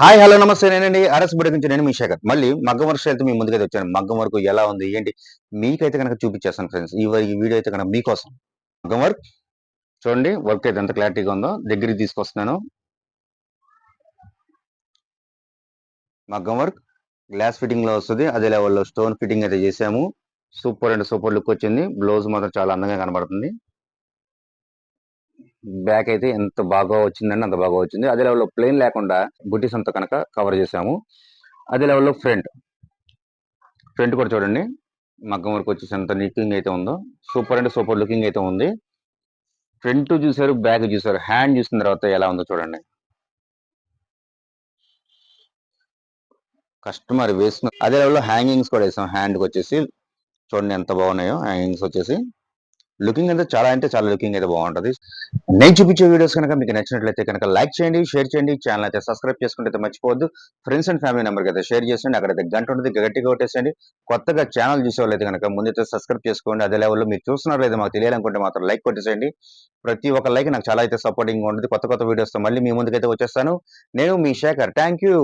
Hi hello నమస్తే. నేనండి అరస్ బడి నుంచి నేను మీ శేఖర్. మళ్ళీ మగ్గం వర్క్ అయితే మీ ముందుకైతే వచ్చాను. మగ్గం వరకు ఎలా ఉంది ఏంటి? మీకైతే కనుక చూపించేస్తాను ఫ్రెండ్స్. ఈ ఈ వీడియో అయితే కనుక మీకోసం. మగ్గం వర్క్? చూడండి వర్క్ అయితే ఎంత క్లారిటీగా ఉందో. దగ్గరికి తీసుకొస్తున్నాను. మగ్గం వర్క్? గ్లాస్ ఫిట్టింగ్లో వస్తుంది. అదే లెవెల్లో స్టోన్ ఫిట్టింగ్ అయితే చేసాము. సూపర్ అండ్ సూపర్ లుక్ వచ్చింది. బ్లౌజ్ మాత్రం చాలా అందంగా కనబడుతుంది. బ్యాక్ అయితే ఎంత బాగా వచ్చిందంటే అంత బాగా వచ్చింది. అదే లెవెల్లో ప్లేన్ లేకుండా బుటీస్ అంతా కనుక కవర్ చేసాము అదే లెవెల్లో ఫ్రంట్ ఫ్రంట్ కూడా చూడండి. మగ్గం వరకు వచ్చేసి ఎంత లుకింగ్ అయితే ఉందో. సూపర్ అంటే సూపర్ లుకింగ్ అయితే ఉంది. ఫ్రంట్ చూసారు బ్యాక్ చూసారు. హ్యాండ్ చూసిన తర్వాత ఎలా ఉందో చూడండి. కస్టమర్ వేసుకున్న అదే లెవెల్లో హ్యాంగింగ్స్ కూడా వేసాం. హ్యాండ్కి వచ్చేసి చూడండి ఎంత బాగున్నాయో. హ్యాంగింగ్స్ వచ్చేసి. లుకింగ్ అయితే చాలా అంటే చాలా లుకింగ్ అయితే బాగుంటుంది. నేను చూపించే వీడియోస్ కనుక మీకు నచ్చినట్లయితే కనుక లైక్ చేయండి షేర్ చేయండి. ఛానల్ అయితే సబ్స్క్రైబ్ చేసుకుంటే మర్చిపోవద్దు. ఫ్రెండ్స్ అండ్ ఫ్యామిలీ నెంబర్కి అయితే షేర్ చేయండి అక్కడైతే గంట ఉంటుంది గట్టిగా కొట్టేసండి కొత్తగా ఛానల్ చూసే వాళ్ళైతే కనుక ముందైతే సబ్స్క్రైబ్ చేసుకోండి. అదే లెవెల్లో మీరు చూస్తున్నారు లేదా మాకు తెలియాలనుకుంటే మాత్రం లైక్ కొట్టేసేయండి. ప్రతి ఒక్క లైక్ నాకు చాలా అయితే సపోర్టింగ్ ఉంటుంది. కొత్త కొత్త వీడియోస్తో మళ్ళీ మీ ముందుకైతే వచ్చేస్తాను. నేను మీ శేఖర్. Thank you